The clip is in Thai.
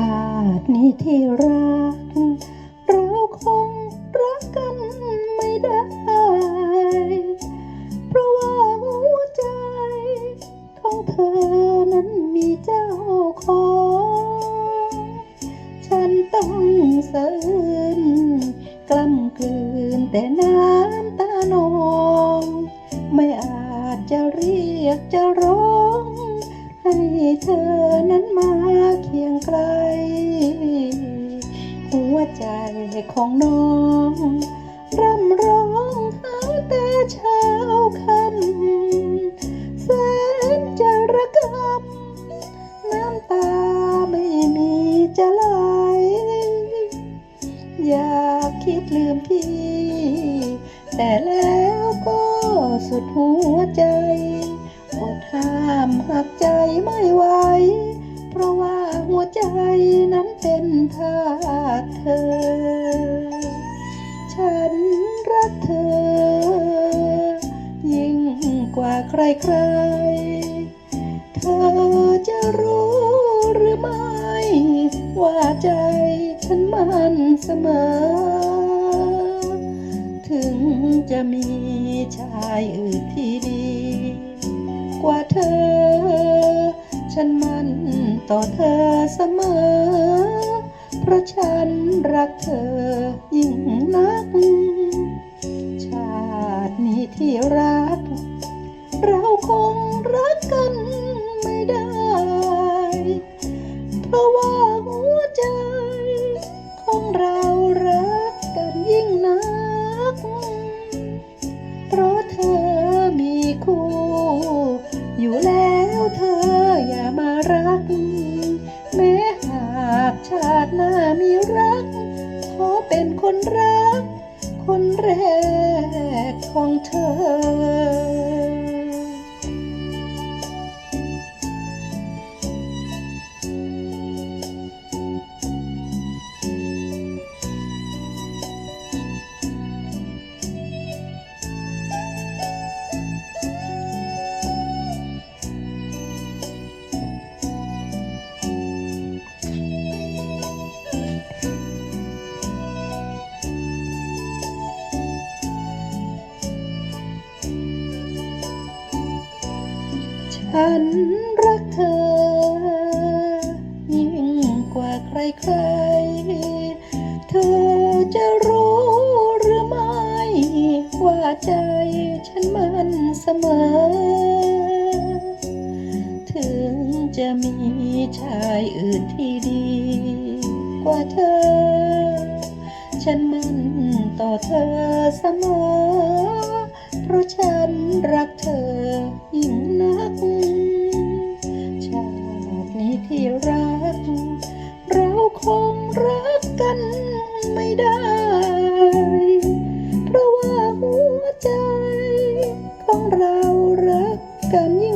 าตินี้ที่รัก เราคงรักกันไม่ได้ เพราะว่าหัวใจ ของเธอนั้นมีเจ้าของ ฉันต้องสะอื้นกล้ำกลืนแต่น้ำตานอง ไม่อาจจะเรียกจะร้อง ให้เธอนั้นมาเคียงไกล หัวใจของน้องร่ำร้องหาแต่เช้าค่ำแสนจะระกำน้ำตาไม่มีจะไหลอยากคิดลืมพี่ แต่แล้วก็สุดหัวใจ ห้ามหักใจไม่ไหว เพราะว่าหัวใจนั้นเป็นทาสเธอ ฉันรักเธอ ยิ่งกว่าใครๆ เธอจะรู้หรือไม่ ว่าใจฉันมันเสมอถึงจะมีชายอื่นที่ดี กว่าเธอ ฉันมันต่อเธอเสมอ เพราะฉันรักเธอยิ่งนัก ชาตินี้ที่รัก เราคงรักกันไม่ได้ คนรัก คนแรก ฉันรักเธอ ยิ่งกว่าใครๆ เธอจะรู้หรือไม่ ว่าใจฉันมันเสมอ ถึงจะมีชายอื่นที่ดีกว่าเธอ ฉันมันต่อเธอเสมอ เพราะฉันรักเธอ คงรักกันไม่ได้ เพราะว่าหัวใจของเรารักกันยิ่ง